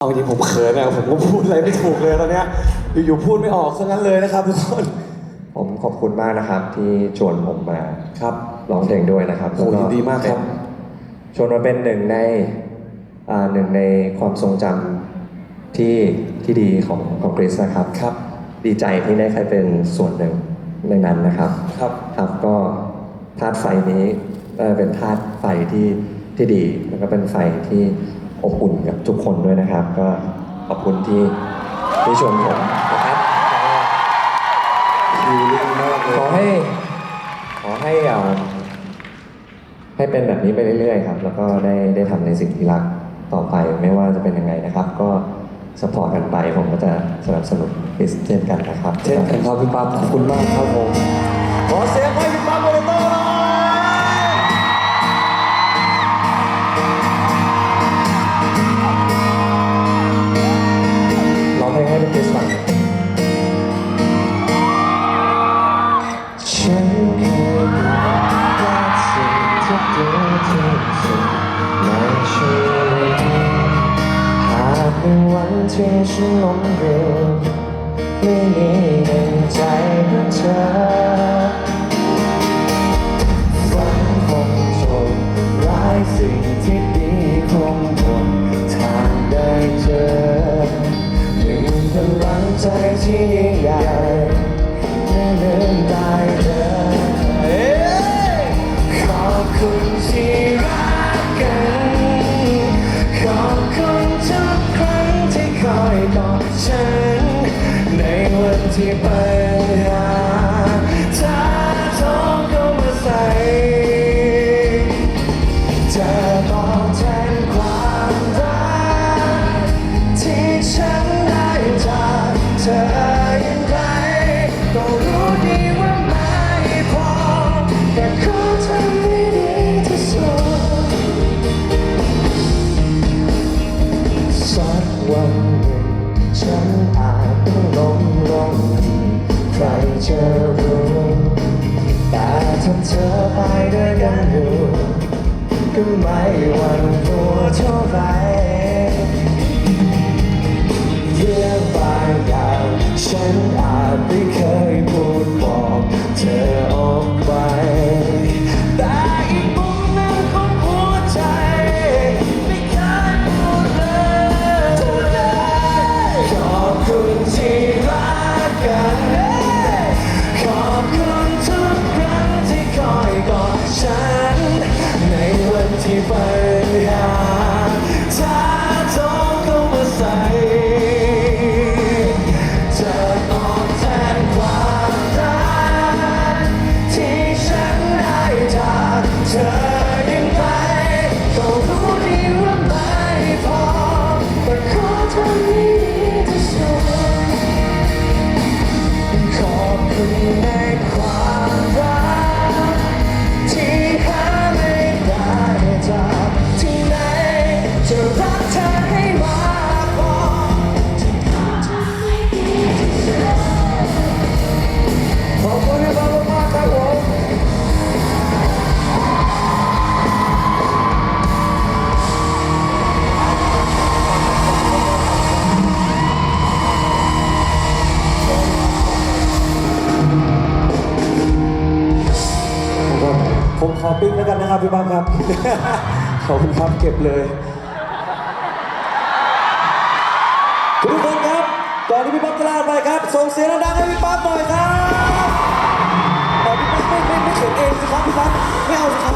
เอาจริงผมเขินอะผมก็พูดอะไรไม่ถูกเลยตอนเนี้ยอยู่ๆพูดไม่ออกซะงั้นเลยนะครับทุกคนผมขอบคุณมากนะครับ ที่ชวนผมมาครับร้องเพลงด้วยนะครับโอ้ยินดีมากครับ ชวนมาเป็นหนึ่งในอ่าหนึ่งในความทรงจำที่ที่ดีของของคริสนะครับ ครับ ดีใจที่ได้ใครเป็นส่วนหนึ่งในนั้นนะครับ ครับ ครับก็ธาตุไฟนี้เอ่อเป็นธาตุไฟที่ที่ดีแล้วก็เป็นไฟที่ อบอุ่นกับทุกคนด้วยนะครับ ก็ขอบคุณที่ที่ชวนผมนะครับดีมากเลขอยให้ขอให้อ่าให้เป็นแบบนี้ไปเรื่อยๆครับ แล้วก็ได้ได้ทำในสิ่งที่รักต่อไปไม่ว่าจะเป็นยังไงนะครับ ก็สปอร์ตกันไปผมก็จะสนับสนุนคริสเช่นกันนะครับ เช่นกันครับพี่ปั๊บขอบคุณมากครับผมขอเสียงให้ วันที่ฉันล้มเที่ปัญหาถ้าท้องเข้ามาใส่จะตอบแทนความรักที่ฉันได้จากเธอย่างไรก็รู้ดีว่าไม่พอแต่ขอทำให้ดีที่สุดสักวันหนึ่งฉันอาจต้อง ครจะรู้แต่ถ้าเธอไปด้วยกันอยู่ก็ไม่หวั่นกลัวเท่าไหรเรื่องบางอย่างฉันอา ที่ไปัญหาถ้าท้องเข้ามาใส่จะตอบแทนความรักที่ฉันได้จากเธออย่งไรก็รู้ดีว่าไม่พอแต่ขอทำให้ดีที่สุดขอบคุณในความ อปิ๊กแล้วกันนะครับพี่ป๊าบครับ ขอบคุณครับเก็บเลยทุกคนครับก่อนที่พี่ป๊าบจะลาไปครับส่งเสียงดังให้พี่ป๊าบหน่อยครับแต่พี่ปั๊บไม่ไม่ไม่เขียนเองสิครับพี่ป๊าบไม่เอาสิครับ